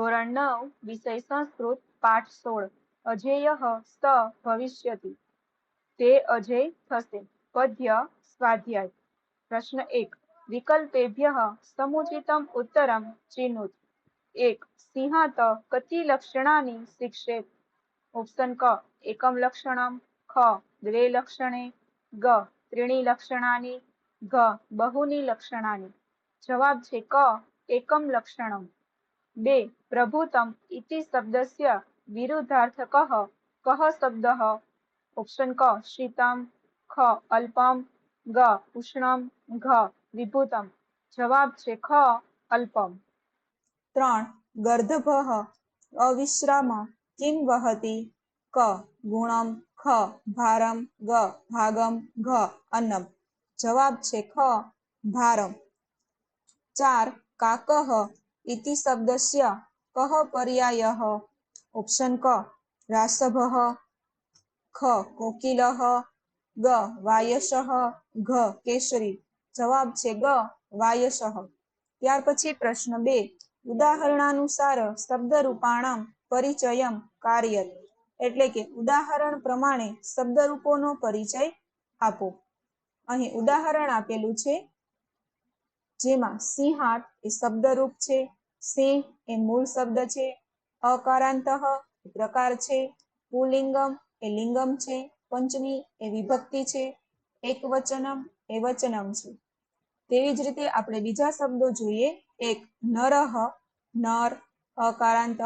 ધોરણ નવ, વિષય સંસ્કૃત, પાઠ સોળ. અજેય સ્ત, ભવિષ્યતિ. તે અજય થશે. પદ્ય, સ્વાધ્યાય. પ્રશ્ન એક. વિકલ્પેભ્ય સમુચિતમ ઉત્તરમ ચિનુત એક. સિંહાત કતિ લક્ષણાની શિક્ષેત. ઓપ્શન ક. એકમ લક્ષણમ. ખ. દ્વે લક્ષણે. ગ. ત્રીણી લક્ષણાની. ઘ. બહુની લક્ષણાની. જવાબ છે ક. એકમ લક્ષણમ. બે, પ્રભુતમ ઇતિ શબ્દસ્ય વિરુદ્ધાર્થકઃ કહ શબ્દ. ઓપ્શન ક શીતમ ખ, અલ્પમ, ગ, ઉષ્ણમ, ઘ, વિભૂતમ. જવાબ છે ખ, અલ્પમ. ત્રણ, ગર્ધભ, અવિશ્રામ, કિમ વહતી, ક, ગુણમ, ખ, ભારમ, ગ, ભાગમ, ઘ, અન્નમ. જવાબ છે ખ, ભારમ. ચાર, કાકઃ ઇતિ શબ્દસ્ય કહ પર્યાયઃ ઓપ્શન ક રાસભઃ ખ કોકિલઃ ગ વાયશઃ ઘ કેસરી જવાબ છે ગ વાયશઃ ત્યાર પછી પ્રશ્ન બે, ઉદાહરણાનુસાર શબ્દરૂપાણમ પરિચયમ કાર્યત એટલે કે ઉદાહરણ પ્રમાણે શબ્દરૂપોનો પરિચય આપો. અહીં ઉદાહરણ આપેલું છે જેમાં સિંહાટ એ શબ્દરૂપ છે. સિંહ એ મૂળ શબ્દ છે. અકારાંતઃ પ્રકાર છે. પુલિંગમ એ લિંગમ છે. પંચમી એ વિભક્તિ છે. એકવચનમ એ વચનમ છે. તેવી જ રીતે આપણે બીજા શબ્દો જોઈએ. એક નરહ, નર, અકારાંતઃ,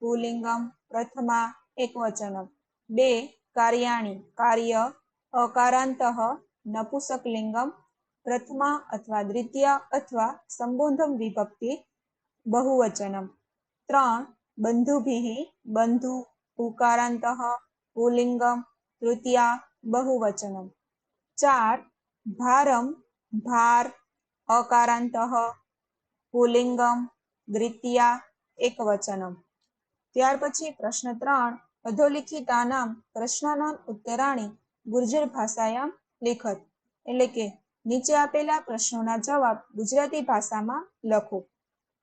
પુલિંગમ, પ્રથમા, એકવચનમ. બે કાર્યાણી, કાર્ય, અકારાંતઃ, નપુસકલિંગમ પ્રથમા અથવા દ્વિતીય અથવા સંબોધમ વિભક્તિ બહુવચનમ. ત્રણ બંધુભિ બંધુ, ઉકારાંતઃ, પુલિંગમ, તૃતીયા, બહુવચનમ. ચાર, ભારમ, ભાર, અકારાંતઃ, પુલિંગમ, દ્વિતીયા, એકવચનમ. ત્યાર પછી પ્રશ્ન ત્રણ, અધોલિખિતાનામ પ્રશ્નાનામ ઉત્તરાણી ગુર્જર ભાષાયામ લેખત, એટલે કે નીચે આપેલા પ્રશ્નોના જવાબ ગુજરાતી ભાષામાં લખો.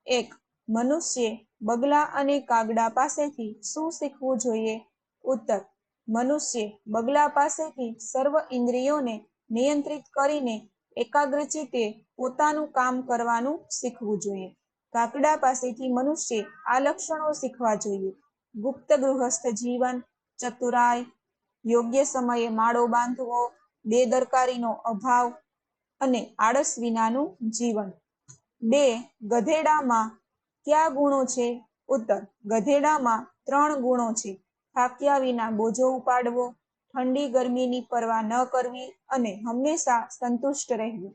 એક, મનુષ્ય બગલા અને કાગડા પાસેથી શું શીખવું જોઈએ? ઉત્તર, મનુષ્ય બગલા પાસેથી સર્વ ઇન્દ્રિયોને નિયંત્રિત કરીને એકાગ્રચિતે પોતાનું કામ કરવાનું શીખવું જોઈએ. કાકડા પાસેથી મનુષ્ય આ લક્ષણો શીખવા જોઈએ. ગુપ્ત ગૃહસ્થ જીવન ચતુરાય યોગ્ય સમયે માળો બાંધવો, બેદરકારીનો અભાવ અને આળસ વિનાનું જીવન. બે, ગધેડામાં કયા ગુણો છે? ઉત્તર, ગધેડામાં ત્રણ ગુણો છે. થાક્યા વિના બોજો ઉપાડવો, ઠંડી ગરમીની પરવા ન કરવી અને હંમેશા સંતુષ્ટ રહેવું.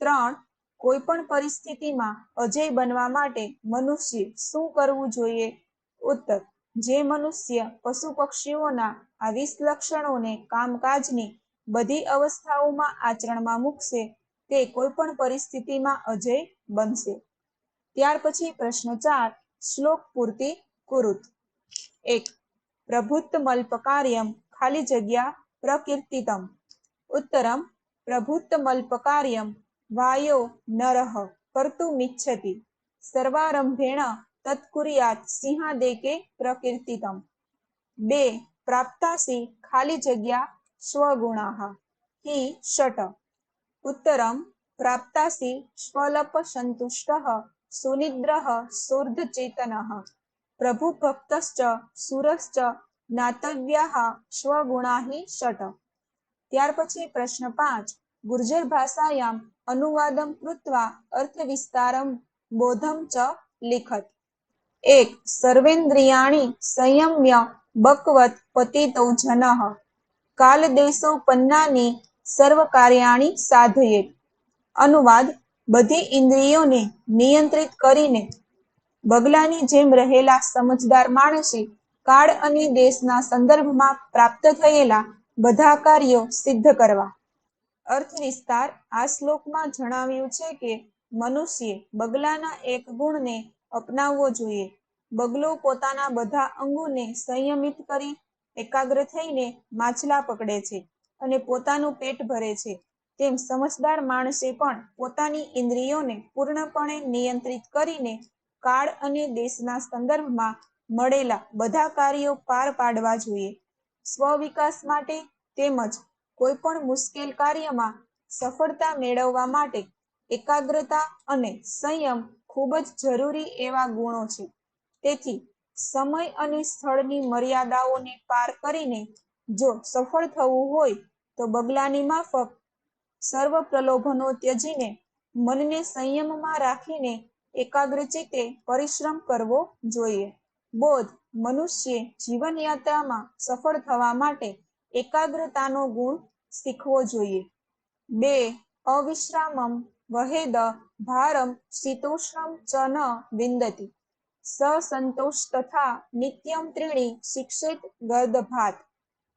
ત્રણ કોઈ પણ પરિસ્થિતિમાં અજય બનવા માટે મનુષ્ય શું કરવું જોઈએ? ઉત્તર, જે મનુષ્ય પશુ પક્ષીઓના આ વીસ લક્ષણોને કામકાજની બધી અવસ્થાઓમાં આચરણમાં મૂકશે તે કોઈ પણ પરિસ્થિતિમાં અજય બનશે. ત્યાર પછી પ્રશ્ન ચાર, શ્લોક પૂર્તિ કુરુત. એક પ્રભુત્તમલ્પકાર્યમ ખાલી જગ્યા પ્રકીર્તિતમ. ઉત્તરમ પ્રભુત્તમલ્પકાર્યમ વાયો નરઃ કર્તુમિચ્છતિ સર્વારંભેણ તત્કુર્યાત સિંહાદેકે પ્રકીર્તિતમ. બે, પ્રાપ્તાસી ખાલી જગ્યા સ્વગુણાઃ હિ ષટ ઉત્તરમ પ્રાપ્તાસી સ્વલપ સંતુષ્ટઃ સુનિદ્રઃ શૂર્ધચેતનઃ પ્રભુભક્તશ્ચ સુરશ્ચ જ્ઞાતવ્યાઃ સ્વગુણા હિ ષટ ત્યાર પછી પ્રશ્ન પાંચ ગુર્જર ભાષાયામ અનુવાદમ કૃત્વા અર્થવિસ્તારમ બોધમ ચ લિખત એક સર્વેન્દ્રિયાણિ સંયમ્ય બકવત પતિતૌ જનઃ કાલદેશોપન્નાની સર્વ કાર્યાણી સાધયે. અનુવાદ, બધી ઇન્દ્રિયોને નિયંત્રિત કરીને બગલાની જેમ રહેલા સમજદાર માણસે કાળ અને દેશના સંદર્ભમાં પ્રાપ્ત થયેલા બધા કાર્યો સિદ્ધ કરવા. અર્થ વિસ્તાર આ શ્લોકમાં જણાવ્યું છે કે, મનુષ્ય બગલાના એક ગુણને અપનાવવો જોઈએ. બગલો પોતાના બધા અંગોને સંયમિત કરી એકાગ્ર થઈને માછલા પકડે છે અને પોતાનું પેટ ભરે છે. તેમ સમજદાર માણસે પણ પોતાની ઇન્દ્રિયોને પૂર્ણપણે નિયંત્રિત કરીને કાળ અને દેશના સંદર્ભમાં મળેલા બધા કાર્યો પાર પાડવા જોઈએ. સ્વવિકાસ માટે તેમજ કોઈ પણ મુશ્કેલ કાર્યમાં સફળતા મેળવવા માટે એકાગ્રતા અને સંયમ ખૂબ જ જરૂરી એવા ગુણો છે. તેથી સમય અને સ્થળની મર્યાદાઓને પાર કરીને જો સફળ થવું હોય તો બગલાની માફક સર્વ પ્રલોભનો ત્યજીને મનને સંયમમાં રાખીને એકાગ્રચિત્તે પરિશ્રમ કરવો જોઈએ. બોધ, મનુષ્ય જીવન યાત્રામાં સફળ થવા માટે એકાગ્રતાનો ગુણ શીખવો જોઈએ. બે, અવિશ્રામમ વહેદ ભારમ શીતોષ્ણમ ચ ન વિંદતી. સસંતોષ તથા નિત્યમ ત્રીણી શિક્ષિત ગર્દભાત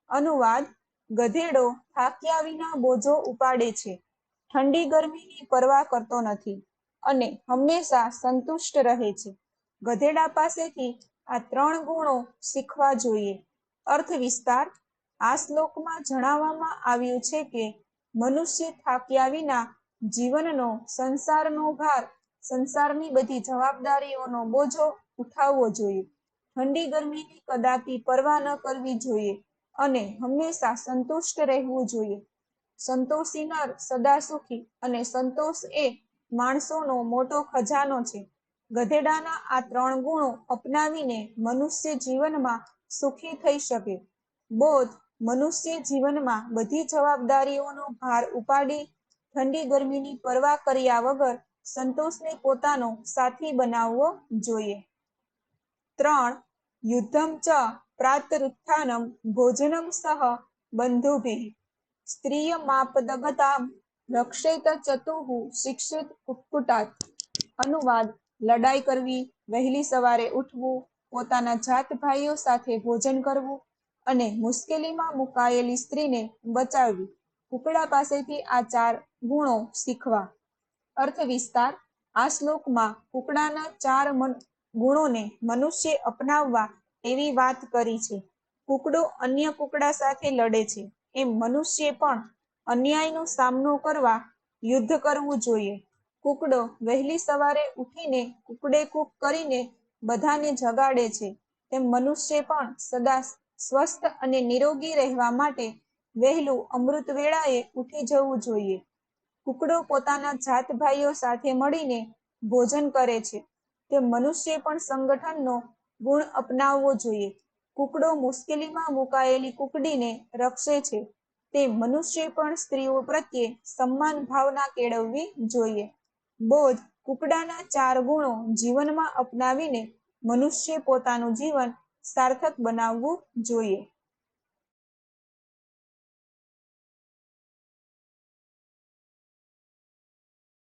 અનુવાદ, ગધેડો થાક્યા વિના બોજો ઉપાડે છે. ઠંડી ગરમીની પરવા કરતો નથી અને હંમેશા સંતુષ્ટ રહે છે. ગધેડા પાસેથી આ ત્રણ ગુણો શીખવા જોઈએ. અર્થ વિસ્તાર આ શ્લોકમાં જણાવવામાં આવ્યું છે કે મનુષ્ય થાક્યા વિના જીવનનો, સંસારનો ભાર, સંસારની બધી જવાબદારીઓનો બોજો ઉઠાવવો જોઈએ. ઠંડી ગરમીની કદાપી પરવા ન કરવી જોઈએ અને હંમેશા સંતુષ્ટ રહેવું જોઈએ. સંતોષી નર સદા સુખી અને સંતોષ એ માણસોનો મોટો ખજાનો છે. ગધેડાના આ ત્રણ ગુણો અપનાવીને મનુષ્ય જીવનમાં સુખી થઈ શકે. બોધ મનુષ્ય જીવનમાં બધી જવાબદારીઓનો ભાર ઉપાડી ઠંડી ગરમીની પરવા કર્યા વગર સંતોષને પોતાનો સાથી બનાવવો જોઈએ. ત્રણ યુદ્ધમ ચ પ્રાતરુત્થાનમ ભોજનમ સહ બંધુભિ. સ્ત્રીય માપદગતામ રક્ષેત ચતુહુ શિક્ષિત કુટકુટાત. અનુવાદ, લડાઈ કરવી, વહેલી સવારે ઉઠવું, પોતાના જાત ભાઈઓ સાથે ભોજન કરવું અને મુશ્કેલીમાં મુકાયેલી સ્ત્રીને બચાવવી. કુકડા પાસેથી આ ચાર ગુણો શીખવા. અર્થ વિસ્તાર આ શ્લોકમાં કુકડાના ચાર ગુણોને મનુષ્ય અપનાવવા એવી વાત કરી છે. કુકડો અન્ય કુકડા સાથે લડે છે. એમ મનુષ્ય પણ અન્યાયનો સામનો કરવા યુદ્ધ કરવું જોઈએ. કુકડો વહેલી સવારે ઉઠીને કુકડે કૂક કરીને બધાને જગાડે છે. તેમ મનુષ્ય પણ સદા સ્વસ્થ અને નિરોગી રહેવા માટે વહેલું અમૃત વેળાએ ઉઠી જવું જોઈએ. કુકડો પોતાના જાત ભાઈઓ સાથે મળીને ભોજન કરે છે. તે મનુષ્ય પણ સંગઠનનો ગુણ અપનાવવો જોઈએ. કુકડો મુશ્કેલીમાં મુકાયેલી કુકડીને રક્ષે છે. તે મનુષ્ય પણ સ્ત્રીઓ પ્રત્યે સન્માન ભાવના કેળવવી જોઈએ. બોધ કુકડાના ચાર ગુણો જીવનમાં અપનાવીને મનુષ્ય પોતાનું જીવન સાર્થક બનાવવું જોઈએ.